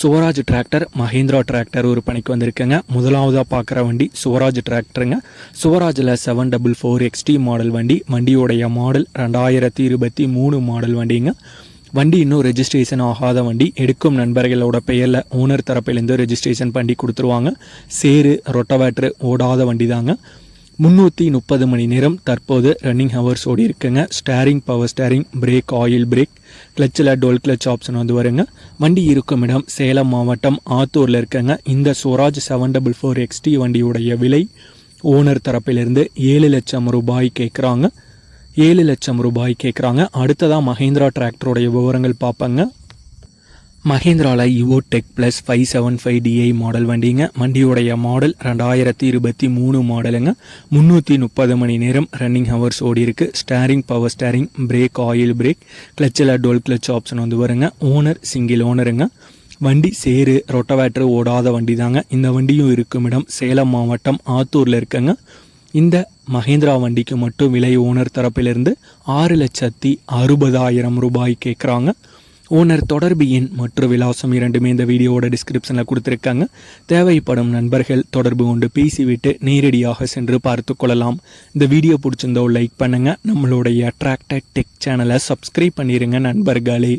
Swaraj tractor Mahindra tractor ஒரு பணிக்கு வந்திருக்குங்க. முதலாவதாக பார்க்குற வண்டி சுவராஜ் டிராக்டருங்க. சுவராஜில் seven double four XT model வண்டி வண்டியோடைய மாடல் ரெண்டாயிரத்தி இருபத்தி மூணு மாடல் வண்டிங்க. வண்டி இன்னும் ரெஜிஸ்ட்ரேஷன் ஆகாத வண்டி. எடுக்கும் நண்பர்களோட பெயரில் ஓனர் தரப்பிலேருந்து ரெஜிஸ்ட்ரேஷன் பண்ணி கொடுத்துருவாங்க. சேரு ரொட்டவேட்ரு ஓடாத வண்டி தாங்க முந்நூற்றி முப்பது மணி நேரம் தற்போது ரன்னிங் ஹவர்ஸ் ஓடி இருக்குங்க. Steering power steering brake oil brake கிளச்சில் dual clutch option வந்து வருங்க. வண்டி இருக்கும் இடம் சேலம் மாவட்டம் ஆத்தூரில் இருக்குங்க. இந்த Swaraj seven double four XT வண்டியுடைய விலை ஓனர் தரப்பிலிருந்து ஏழு லட்சம் ரூபாய் கேட்குறாங்க. ஏழு லட்சம் ரூபாய் கேட்குறாங்க. அடுத்ததாக மஹேந்திரா டிராக்டருடைய விவரங்கள் பார்ப்பங்க. மஹேந்திராவில் Yuvo tech plus five seven five DI model வண்டிங்க. வண்டியுடைய மாடல் ரெண்டாயிரத்தி இருபத்தி மூணு மாடலுங்க முந்நூற்றி முப்பது மணி நேரம் ரன்னிங் ஹவர்ஸ் ஓடி இருக்கு. Steering power steering brake oil brake கிளச்சில் dual clutch option வந்து வருங்க. ஓனர் சிங்கிள் ஓனருங்க வண்டி சேரு ரொட்டவேட்ரு ஓடாத வண்டி தாங்க இந்த வண்டியும் இருக்கும் இடம் சேலம் மாவட்டம் ஆத்தூரில் இருக்குங்க. இந்த மஹேந்திரா வண்டிக்கு மட்டும் விலை ஓனர் தரப்பிலிருந்து ஆறு லட்சத்தி அறுபதாயிரம் ரூபாய் கேட்குறாங்க ஓனர் தொடர்பு எண் மற்றும் விலாசம் இரண்டுமே இந்த வீடியோவோட டிஸ்கிரிப்ஷனில் கொடுத்துருக்காங்க. தேவைப்படும் நண்பர்கள் தொடர்பு கொண்டு பேசிவிட்டு நேரடியாக சென்று பார்த்து கொள்ளலாம். இந்த வீடியோ பிடிச்சிருந்தோ லைக் பண்ணுங்கள் நம்மளுடைய அட்ராக்டட் டெக் சேனலை சப்ஸ்கிரைப் பண்ணிடுங்க நண்பர்களே.